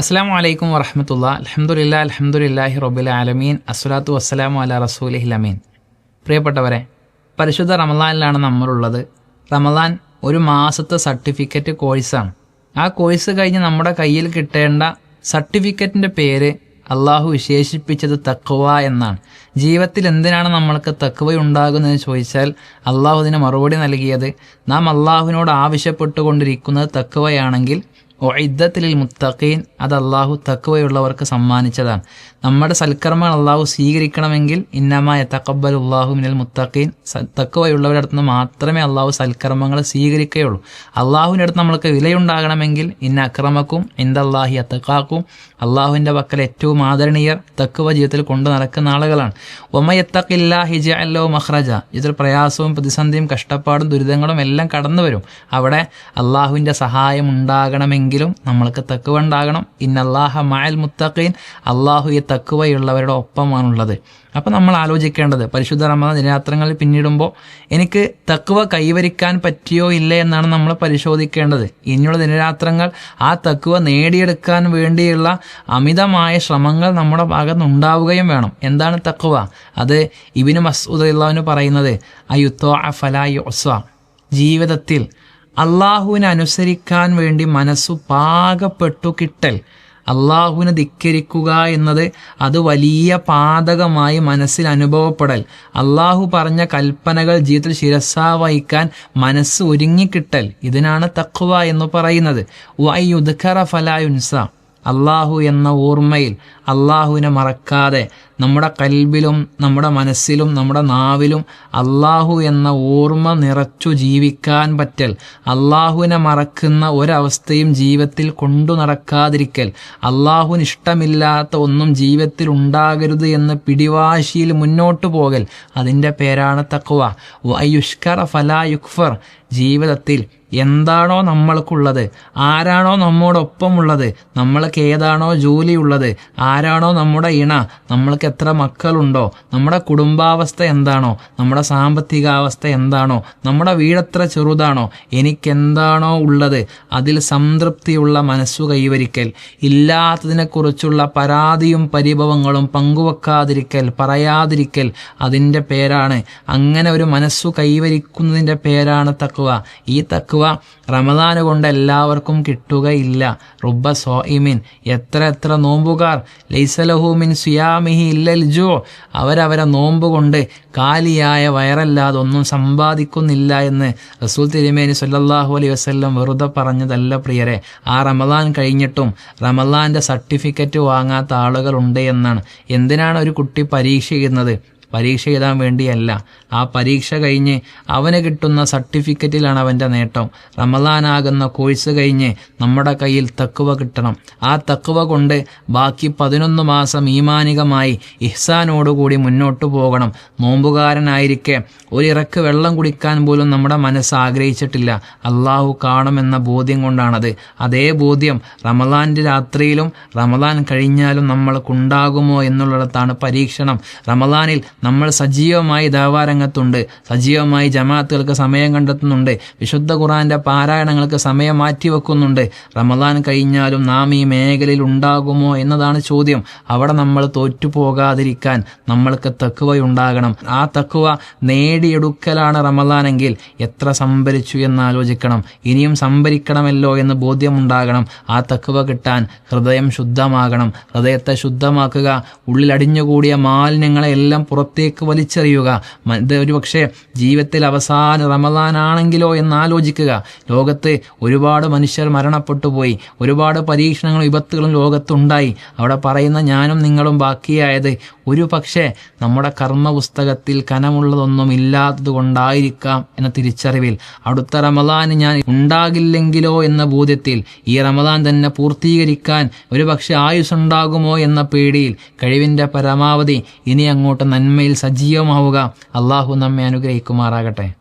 അസ്സാം വലൈക്കും വറഹമത്തുള്ള. അലഹമുല്ല അലഹമുല്ലാഹി റബുൽ ആലമീൻ. അസ്സലാത്തു വസ്സലാമു അല റസൂലിഹി അമീൻ. പ്രിയപ്പെട്ടവരെ പരിശുദ്ധ റമലാനിലാണ് നമ്മളുള്ളത്. റമലാൻ ഒരു മാസത്തെ സർട്ടിഫിക്കറ്റ് കോഴ്സാണ്. ആ കോഴ്സ് കഴിഞ്ഞ് നമ്മുടെ കയ്യിൽ കിട്ടേണ്ട സർട്ടിഫിക്കറ്റിന്റെ പേര് അള്ളാഹു വിശേഷിപ്പിച്ചത് തക്കുവ എന്നാണ്. ജീവിതത്തിൽ എന്തിനാണ് നമ്മൾക്ക് തക്കുവ ഉണ്ടാകുന്നതെന്ന് ചോദിച്ചാൽ അള്ളാഹു അതിന് മറുപടി നൽകിയത് നാം അള്ളാഹുവിനോട് ആവശ്യപ്പെട്ടുകൊണ്ടിരിക്കുന്നത് തക്കുവയാണെങ്കിൽ ഒഴിദ്ദത്തിൽ മുത്തഖീൻ അത് അള്ളാഹു തക്കുവയുള്ളവർക്ക് സമ്മാനിച്ചതാണ്. നമ്മുടെ സൽക്കർമ്മങ്ങൾ അള്ളാഹു സ്വീകരിക്കണമെങ്കിൽ ഇന്നമായ തക്കബൽ അള്ളാഹു മിനൽ മുത്തഖീൻ. തക്കവയുള്ളവരുടെ അടുത്ത് നിന്ന് മാത്രമേ അള്ളാഹു സൽക്കർമ്മങ്ങൾ സ്വീകരിക്കുകയുള്ളൂ. അള്ളാഹുവിന്റെ അടുത്ത് നമ്മൾക്ക് വിലയുണ്ടാകണമെങ്കിൽ ഇന്ന അക്രമക്കും ഇന്ദല്ലാഹി അത്തക്കാക്കും അള്ളാഹുവിന്റെ പക്കൽ ഏറ്റവും ആദരണീയർ തക്കുവ ജീവിതത്തിൽ കൊണ്ടു നടക്കുന്ന ആളുകളാണ്. ഒമയത്തക്കില്ല ഹിജ അല്ലോ മഹ്റജ ഇതിൽ പ്രയാസവും പ്രതിസന്ധിയും കഷ്ടപ്പാടും ദുരിതങ്ങളും എല്ലാം കടന്നു വരും. അവിടെ അള്ളാഹുവിന്റെ സഹായം ഉണ്ടാകണമെങ്കിലും നമ്മൾക്ക് തക്കുവ ഉണ്ടാകണം. ഇന്നല്ലാഹ മായൽ മുത്തഖീൻ. അള്ളാഹു തക്കുവയുള്ളവരുടെ ഒപ്പമാണുള്ളത്. അപ്പോൾ നമ്മൾ ആലോചിക്കേണ്ടത് പരിശുദ്ധ റമദാൻ ദിനയാത്രങ്ങളിൽ പിന്നിടുമ്പോൾ എനിക്ക് തക്കുവ കൈവരിക്കാൻ പറ്റിയോ ഇല്ലേ എന്നാണ് നമ്മൾ പരിശോധിക്കേണ്ടത്. ഇനിയുള്ള ദിനരാത്രങ്ങൾ ആ തക്കുവ നേടിയെടുക്കാൻ വേണ്ടിയുള്ള അമിതമായ ശ്രമങ്ങൾ നമ്മുടെ ഭാഗത്ത് ഉണ്ടാവുകയും വേണം. എന്താണ് തക്കുവ അത് ഇബിന് മസൂദ് അള്ളാഹുവിന് പറയുന്നത് അയുത്തോ അഫലായൊസ്വ ജീവിതത്തിൽ അള്ളാഹുവിനെ അനുസരിക്കാൻ വേണ്ടി മനസ്സു പാകപ്പെട്ടു കിട്ടൽ അള്ളാഹുവിനെ ധിക്കരിക്കുക എന്നത് അത് വലിയ പാതകമായി മനസ്സിൽ അനുഭവപ്പെടൽ. അള്ളാഹു പറഞ്ഞ കൽപ്പനകൾ ജീവിതത്തിൽ ശിരസാ വഹിക്കാൻ മനസ്സ് ഒരുങ്ങിക്കിട്ടൽ. ഇതിനാണ് തക്വ എന്ന് പറയുന്നത്. വൈ ഉദ്ഖറ ഫലായുൻസ അള്ളാഹു എന്ന ഓർമ്മയിൽ അള്ളാഹുവിനെ മറക്കാതെ നമ്മുടെ കൽബിലും നമ്മുടെ മനസ്സിലും നമ്മുടെ നാവിലും അള്ളാഹു എന്ന ഓർമ്മ നിറച്ചു ജീവിക്കാൻ പറ്റൽ. അള്ളാഹുവിനെ മറക്കുന്ന ഒരവസ്ഥയും ജീവിതത്തിൽ കൊണ്ടു നടക്കാതിരിക്കൽ. അള്ളാഹുവിന് ഇഷ്ടമില്ലാത്ത ഒന്നും ജീവിതത്തിൽ ഉണ്ടാകരുത് എന്ന് പിടിവാശിയിൽ മുന്നോട്ടു പോകൽ. അതിന്റെ പേരാണ് തക്കുവ വയുഷ്കർ ഫലാ യുക്ഫർ ജീവിതത്തിൽ എന്താണോ നമ്മൾക്കുള്ളത് ആരാണോ നമ്മോടൊപ്പമുള്ളത് നമ്മൾക്ക് ഏതാണോ ജോലിയുള്ളത് ആരാണോ നമ്മുടെ ഇണ നമ്മൾക്ക് എത്ര മക്കളുണ്ടോ നമ്മുടെ കുടുംബാവസ്ഥ എന്താണോ നമ്മുടെ സാമ്പത്തികാവസ്ഥ എന്താണോ നമ്മുടെ വീടെത്ര ചെറുതാണോ എനിക്കെന്താണോ ഉള്ളത് അതിൽ സംതൃപ്തിയുള്ള മനസ്സു കൈവരിക്കൽ ഇല്ലാത്തതിനെക്കുറിച്ചുള്ള പരാതിയും പരിഭവങ്ങളും പങ്കുവെക്കാതിരിക്കൽ പറയാതിരിക്കൽ അതിന്റെ പേരാണ്. അങ്ങനെ ഒരു മനസ്സു കൈവരിക്കുന്നതിന്റെ പേരാണ് തക്കുവ ഈ തക്കുവ റമദാന് കൊണ്ട് എല്ലാവർക്കും കിട്ടുകയില്ല. റുബ സോയിമിൻ എത്ര എത്ര നോമ്പുകാർ. ലൈസലഹൂമിൻ സുയാമിഹി ഇല്ലൽ ജോ. അവരവരെ നോമ്പ് കൊണ്ട് കാലിയായ വയറല്ലാതെ ഒന്നും സമ്പാദിക്കുന്നില്ല എന്ന് റസൂൽ തിരുമേനി സല്ലാഹു അലൈ വസ്ല്ലം വെറുതെ പറഞ്ഞതല്ല പ്രിയരെ. ആ റമദാൻ കഴിഞ്ഞിട്ടും റമദാന്റെ സർട്ടിഫിക്കറ്റ് വാങ്ങാത്ത ആളുകളുണ്ട് എന്നാണ്. എന്തിനാണ് ഒരു കുട്ടി പരീക്ഷിക്കുന്നത്? പരീക്ഷ എഴുതാൻ വേണ്ടിയല്ല. ആ പരീക്ഷ കഴിഞ്ഞ് അവന് കിട്ടുന്ന സർട്ടിഫിക്കറ്റിലാണ് അവന്റെ നേട്ടം. റമദാനാകുന്ന കോഴ്സ് കഴിഞ്ഞ് നമ്മുടെ കയ്യിൽ തക്കുവ കിട്ടണം. ആ തക്കുവ കൊണ്ട് ബാക്കി പതിനൊന്ന് മാസം ഈമാനികമായി ഇഹ്സാനോടുകൂടി മുന്നോട്ട് പോകണം. നോമ്പുകാരനായിരിക്കെ ഒരിറക്ക് വെള്ളം കുടിക്കാൻ പോലും നമ്മുടെ മനസ്സ് ആഗ്രഹിച്ചിട്ടില്ല. അള്ളാഹു കാണുമെന്ന ബോധ്യം കൊണ്ടാണത്. അതേ ബോധ്യം റമദാന്റെ രാത്രിയിലും റമദാൻ കഴിഞ്ഞാലും നമ്മൾക്കുണ്ടാകുമോ എന്നുള്ളിടത്താണ് പരീക്ഷണം. റമദാനിൽ നമ്മൾ സജീവമായി ദേവാരംഗത്തുണ്ട്. സജീവമായി ജമാഅത്തുകൾക്ക് സമയം കണ്ടെത്തുന്നുണ്ട്. വിശുദ്ധ ഖുറാന്റെ പാരായണങ്ങൾക്ക് സമയം മാറ്റിവെക്കുന്നുണ്ട്. റമദാൻ കഴിഞ്ഞാലും നാം ഈ മേഖലയിൽ ഉണ്ടാകുമോ എന്നതാണ് ചോദ്യം. അവിടെ നമ്മൾ തോറ്റുപോകാതിരിക്കാൻ നമ്മൾക്ക് തക്കുവയുണ്ടാകണം ആ തക്കുവ നേടിയെടുക്കലാണ് റമദാനെങ്കിൽ എത്ര സംഭരിച്ചു എന്ന് ആലോചിക്കണം. ഇനിയും സംഭരിക്കണമല്ലോ എന്ന് ബോധ്യമുണ്ടാകണം. ആ തക്കുവ കിട്ടാൻ ഹൃദയം ശുദ്ധമാകണം. ഹൃദയത്തെ ശുദ്ധമാക്കുക ഉള്ളിൽ അടിഞ്ഞുകൂടിയ മാലിന്യങ്ങളെ എല്ലാം പുറത്തേക്ക് വലിച്ചെറിയുക. ഇത് ഒരു പക്ഷേ ജീവിതത്തിൽ അവസാന റമദാനാണെങ്കിലോ എന്ന് ആലോചിക്കുക ലോകത്ത് ഒരുപാട് മനുഷ്യർ മരണപ്പെട്ടു പോയി. ഒരുപാട് പരീക്ഷണങ്ങളും വിപത്തുകളും ലോകത്തുണ്ടായി. അവിടെ പറയുന്ന ഞാനും നിങ്ങളും ബാക്കിയായത് ഒരു പക്ഷേ നമ്മുടെ കർമ്മ പുസ്തകത്തിൽ കനമുള്ളതൊന്നും ഇല്ലാത്തത് കൊണ്ടായിരിക്കാം എന്ന തിരിച്ചറിവിൽ അടുത്ത റമദാൻ ഞാൻ ഉണ്ടാകില്ലെങ്കിലോ എന്ന ബോധ്യത്തിൽ ഈ റമദാൻ തന്നെ പൂർത്തീകരിക്കാൻ ഒരു പക്ഷേ ആയുസ്സുണ്ടാകുമോ എന്ന പേടിയിൽ കഴിവിന്റെ പരമാവധി ഇനി അങ്ങോട്ട് നന്മയിൽ സജീവമാവുക അള്ളാഹു നമ്മെ അനുഗ്രഹിക്കുമാറാകട്ടെ.